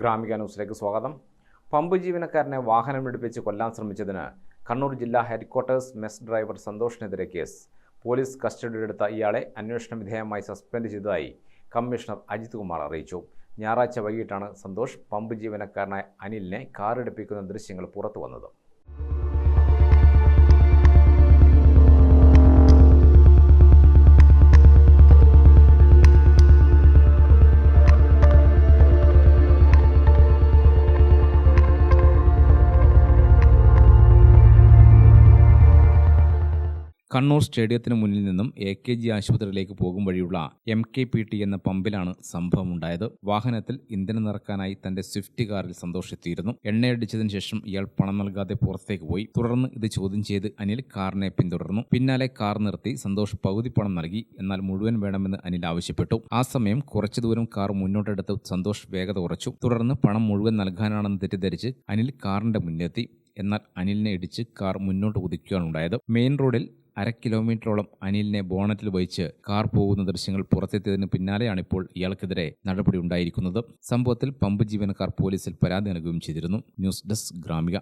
ഗ്രാമിക ന്യൂസിലേക്ക് സ്വാഗതം. പമ്പ് ജീവനക്കാരനെ വാഹനം എടുപ്പിച്ച് കൊല്ലാൻ ശ്രമിച്ചതിന് കണ്ണൂർ ജില്ലാ ഹെഡ്ക്വാർട്ടേഴ്സ് മെസ് ഡ്രൈവർ സന്തോഷിനെതിരെ കേസ്. പോലീസ് കസ്റ്റഡിയിലെടുത്ത ഇയാളെ അന്വേഷണ വിധേയമായി സസ്പെൻഡ് ചെയ്തതായി കമ്മീഷണർ അജിത് കുമാർ അറിയിച്ചു. ഞായറാഴ്ച വൈകിട്ടാണ് സന്തോഷ് പമ്പ് ജീവനക്കാരനായ അനിലിനെ കാറെടുപ്പിക്കുന്ന ദൃശ്യങ്ങൾ പുറത്തു വന്നത് കണ്ണൂർ സ്റ്റേഡിയത്തിന് മുന്നിൽ നിന്നും എ കെ ജി ആശുപത്രിയിലേക്ക് പോകും വഴിയുള്ള എം കെ പി ടി എന്ന പമ്പിലാണ് സംഭവം സംഭവമുണ്ടായത്. വാഹനത്തിൽ ഇന്ധനം നിറക്കാനായി തന്റെ സ്വിഫ്റ്റ് കാറിൽ സന്തോഷിച്ചിരുന്നു എണ്ണയടിച്ചതിനു ശേഷം ഇയാൾ പണം നൽകാതെ പുറത്തേക്ക് പോയി. തുടർന്ന് ഇത് ചോദ്യം ചെയ്ത് അനിൽ കാറിനെ പിന്തുടർന്നു. പിന്നാലെ കാർ നിർത്തി സന്തോഷ് പകുതി പണം നൽകി. എന്നാൽ മുഴുവൻ വേണമെന്ന് അനിൽ ആവശ്യപ്പെട്ടു. ആ സമയം കുറച്ചു ദൂരം കാർ മുന്നോട്ടെടുത്ത് സന്തോഷ് വേഗത കുറച്ചു തുടർന്ന് പണം മുഴുവൻ നൽകാനാണെന്ന് തെറ്റിദ്ധരിച്ച് അനിൽ കാറിന്റെ മുന്നിലെത്തി. എന്നാൽ അനിലിനെ ഇടിച്ച് കാർ മുന്നോട്ട് കുതിക്കുകയാണുണ്ടായത്. മെയിൻ റോഡിൽ അര കിലോമീറ്ററോളം അനിലിനെ ബോണറ്റിൽ വഹിച്ച് കാർ പോകുന്ന ദൃശ്യങ്ങൾ പുറത്തെത്തിയതിന് പിന്നാലെയാണ് ഇപ്പോൾ ഇയാൾക്കെതിരെ നടപടി ഉണ്ടായിരിക്കുന്നത്. സംഭവത്തിൽ പമ്പ് ജീവനക്കാർ പോലീസിൽ പരാതി നൽകുകയും ചെയ്തിരുന്നു. News desk Gramika.